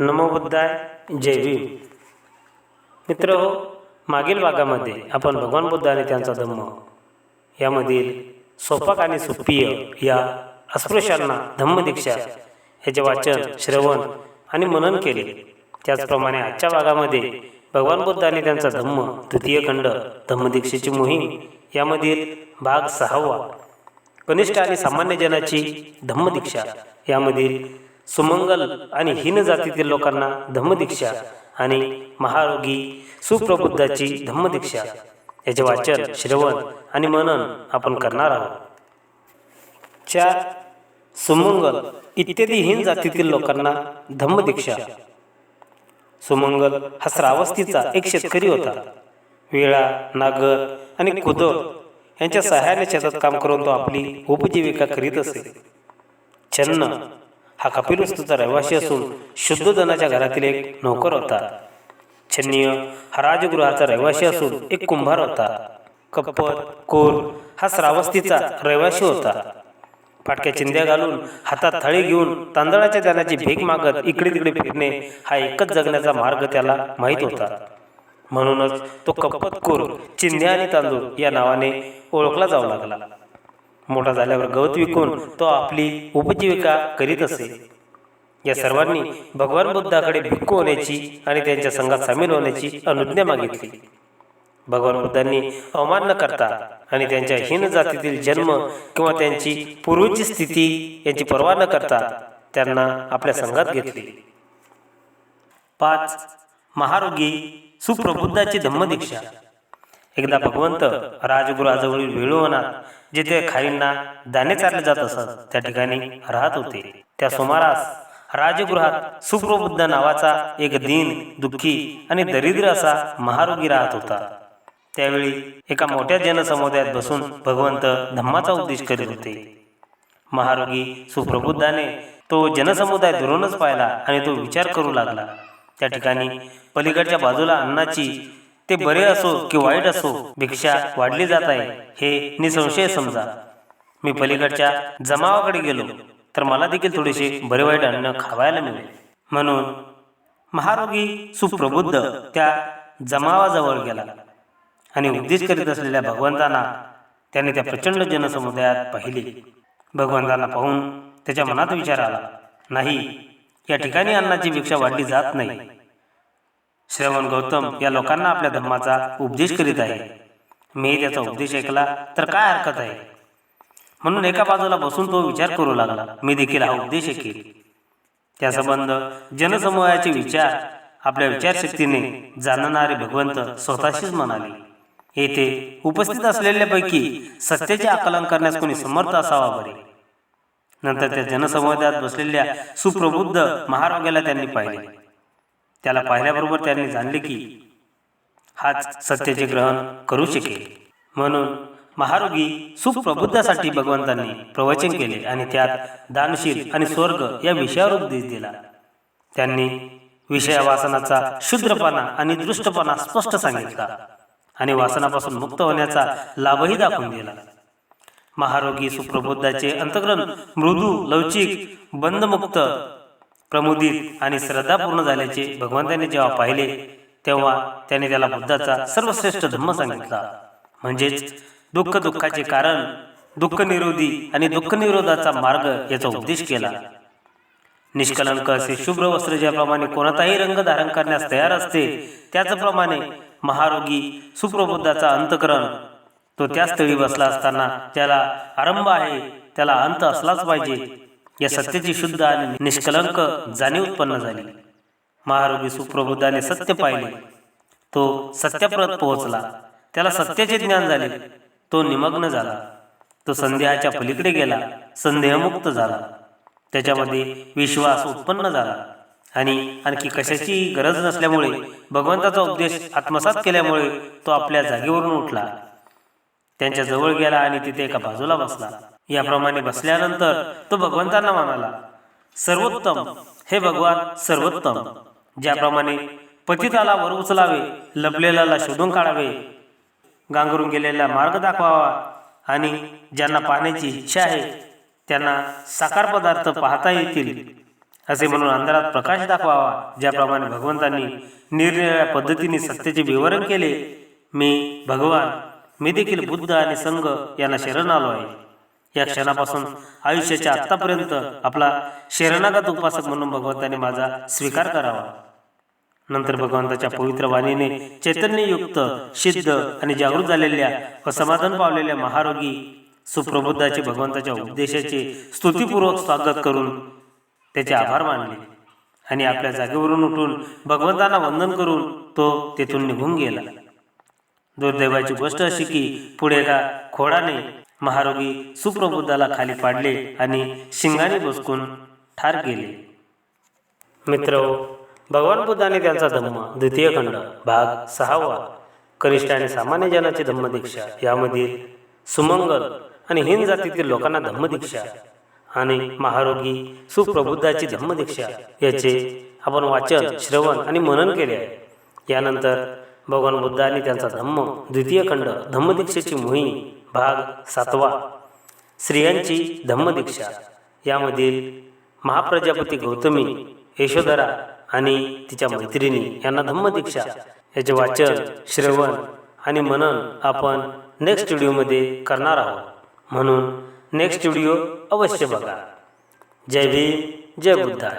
नमो बुद्धाय जय भीम. मित्र हो मागील भागामध्ये आपण भगवान बुद्ध आणि त्यांचा धम्म यामधील सोपाक आणि सुप्रिय या अस्पृश्यांना धम्मदीक्षा याचे वाचन श्रवण आणि मनन केले. त्याचप्रमाणे आजच्या भागामध्ये भगवान बुद्ध आणि त्यांचा धम्म द्वितीय खंड धम्मदीक्षेची मोहीम यामधील भाग सहावा. कनिष्ठ आणि सामान्य जनाची धम्मदीक्षा यामधील सुमंगल आणि हीन जातीतील लोकांना धम्मदीक्षा आणि महारोगी सुप्रबुद्धाची धम्मदीक्षा. याचे वाचन श्रवण आणि मनन आपण करणार आहोत. चार सुमंगल इत्यादी हीन जातीतील लोकांना धम्मदीक्षा. सुमंगल हा श्रावस्तीचा एक शेतकरी होता. वेळा नागर आणि कुदळ यांच्या सहाय्याने शेतात काम करून तो आपली उपजीविका करीत असे. छन्न हा कपिलवस्तूचा रहिवासी असून शुद्धोधनाच्या घरातील एक नोकर होता. छन्नीय हा राजगृहाचा रहिवासी असून एक कुंभार होता. कप्पत कोर हा श्रावस्तीचा रहिवासी होता. फाटक्या चिंध्या घालून हातात थळी घेऊन तांदळाच्या दाण्याची भीक मागत इकडे तिकडे फिरणे हा एकच जगण्याचा मार्ग त्याला माहीत होता. म्हणूनच तो कप्पतकोर चिंध्या आणि तांदूळ या नावाने ओळखला जाऊ लागला. मोठा झाल्यावर गवत विकून तो आपली उपजीविका करीत असे. या सर्वांनी भगवान बुद्धाकडे भिक्खू होण्याची आणि त्यांच्या संघात सामील होण्याची अनुज्ञा मागितली. भगवान बुद्धांनी अवमान न करता आणि त्यांच्या हीन जातीतील जन्म किंवा त्यांची पूर्वीची स्थिती यांची पर्वा न करता त्यांना आपल्या संघात घेतले. पाच महारोगी सुप्रबुद्धाची धम्मदीक्षा. एकदा भगवंत राजगृहाजवळील वेळोवनात जिथे खारींना दाणे चारले जात असत त्या ठिकाणी राहत होते. त्या सुमारास राजगृहात सुप्रबुद्ध नावाचा एक दीन दुःखी आणि दरिद्र असा महारोगी राहत होता. त्यावेळी एका मोठ्या जनसमुदायात बसून भगवंत धम्माचा उपदेश करीत होते. महारोगी सुप्रबुद्धाने तो जनसमुदाय दुरूनच पाहिला आणि तो विचार करू लागला. त्या ठिकाणी पलीकडच्या बाजूला अन्नाची ते बरे असो की वाईट असो भिक्षा वाढली जात आहे हे निसंशय समजा. मी पलीकडच्या जमावाकडे गेलो तर मला देखील थोडेसे बरे वाईट अन्न खावायला मिळेल. म्हणून महारोगी सुप्रबुद्ध त्या जमावाजवळ गेला आणि उपदेश करीत असलेल्या भगवंतांना त्याने त्या प्रचंड जनसमुदायात पाहिले. भगवंतांना पाहून त्याच्या मनात विचार आला नाही या ठिकाणी अन्नाची भिक्षा वाढली जात नाही. श्रवण गौतम या लोकांना आपल्या धर्माचा उपदेश करीत आहे. मी त्याचा उपदेश ऐकला तर काय हरकत आहे? म्हणून एका बाजूला बसून तो विचार करू लागला. मी देखील हा उपदेश ऐकेल त्या संबंध जनसमूहाचे विचार आपल्या विचारशक्तीने जाणणारे भगवंत स्वतःशीच म्हणाले. येथे उपस्थित असलेल्यापैकी सत्याचे आकलन करण्यास कोणी समर्थ असावा बरे. नंतर त्या जनसमुदायात बसलेल्या सुप्रबुद्ध महारोग्याला त्यांनी पाहिले. त्याला पाहिल्याबरोबर त्यांनी जाणले की हाच सत्याचे ग्रहण करू शकेल. म्हणून महारोगी सुप्रबुद्धासाठी भगवंतांनी प्रवचन केले आणि त्यात दानशील आणि स्वर्ग या विषयावर उपदेश दिला. त्यांनी विषया वासनाचा शुद्रपणा आणि दृष्टपणा स्पष्ट सांगितला. आणि वासनापासून मुक्त होण्याचा लाभही दाखवून दिला. महारोगी सुप्रबुद्धाचे अंतग्रण मृदू लवचिक बंदमुक्त प्रमुदित आणि श्रद्धापूर्ण झाल्याचे भगवंताने जेव्हा पाहिले तेव्हा त्याने त्याला बुद्धाचा सर्वश्रेष्ठ धम्म सांगितला. म्हणजेच दुःख दुःखाचे कारण दुःख निरोधी आणि दुःख निरोधाचा मार्ग याचा उपदेश केला. निष्कलंक असे शुभ्र वस्त्र ज्याप्रमाणे कोणताही रंग धारण करण्यास तयार असते त्याचप्रमाणे महारोगी सुप्रबुद्धाचा अंतकरण तो त्या स्थळी बसला असताना त्याला आरंभ आहे त्याला अंत असलाच पाहिजे. या सत्याची शुद्ध आणि निष्कलंक जाणीव उत्पन्न झाली. महारोगी सुप्रबुद्धाने सत्य पाहिले. तो सत्याप्रत पोहोचला. त्याला सत्याचे ज्ञान झाले. तो निमग्न झाला. तो संदेहाच्या पलीकडे गेला. संदेहमुक्त झाला. त्याच्यामध्ये विश्वास उत्पन्न झाला. आणि आणखी कशाची गरज नसल्यामुळे भगवंताचा उपदेश आत्मसात केल्यामुळे तो आपल्या जागेवरून उठला. त्यांच्या जवळ गेला आणि तिथे एका बाजूला बसला. याप्रमाणे बसल्यानंतर तो भगवंतांना म्हणाला सर्वोत्तम हे भगवान सर्वोत्तम. ज्याप्रमाणे पतिताला वर उचलावे लपलेल्याला शोधून काढावे गांगरून गेलेला मार्ग दाखवावा आणि ज्यांना पाहण्याची इच्छा आहे त्यांना साकार पदार्थ पाहता येतील असे म्हणून अंधारात प्रकाश दाखवावा ज्याप्रमाणे भगवंतांनी निरनिराळ्या पद्धतीने सत्याचे विवरण केले मी भगवान मी देखील बुद्ध आणि संघ यांना शरण आलो आहे. या क्षणापासून आयुष्याच्या आत्तापर्यंत आपला शरणागत उपासक म्हणून भगवंताने माझा स्वीकार करावा. नंतर भगवंताच्या पवित्र वाणीने चैतन्ययुक्त सिद्ध आणि जागृत झालेल्या व समाधान पावलेल्या महारोगी सुप्रबुद्धाचे भगवंताच्या उपदेशाचे स्तुतीपूर्वक स्वागत करून त्याचे आभार मानले आणि आपल्या जागेवरून उठून भगवंतांना वंदन करून तो तेथून निघून गेला. दुर्दैवाची गोष्ट अशी की पुढे एका खोडाने महारोगी सुप्रबुद्धाला खाली पाडले आणि शिंगाने बसकून ठार गेले मित्र भगवान बुद्धाने त्यांचा धम्म द्वितीय खंड भाग सहावा कनिष्ठ आणि सामान्य जनाची धम्मदीक्षा यामधील सुमंगल आणि हिंद जातीतील लोकांना धम्मदीक्षा आणि महारोगी सुप्रबुद्धाची धम्मदीक्षा याचे आपण वाचन श्रवण आणि मनन केले आहे. यानंतर भगवान बुद्धाने त्यांचा धम्म द्वितीय खंड धम्मदीक्षेची मोहीम भाग सातवा. स्त्रियांची धम्मदीक्षा. यामधील महाप्रजापती गौतमी यशोधरा आणि तिच्या मैत्रिणी यांना धम्मदीक्षा. याचे वाचन श्रवण आणि मनन आपण नेक्स्ट व्हिडिओमध्ये करणार आहोत. म्हणून नेक्स्ट व्हिडिओ अवश्य बघा. जय भीम जय बुद्धा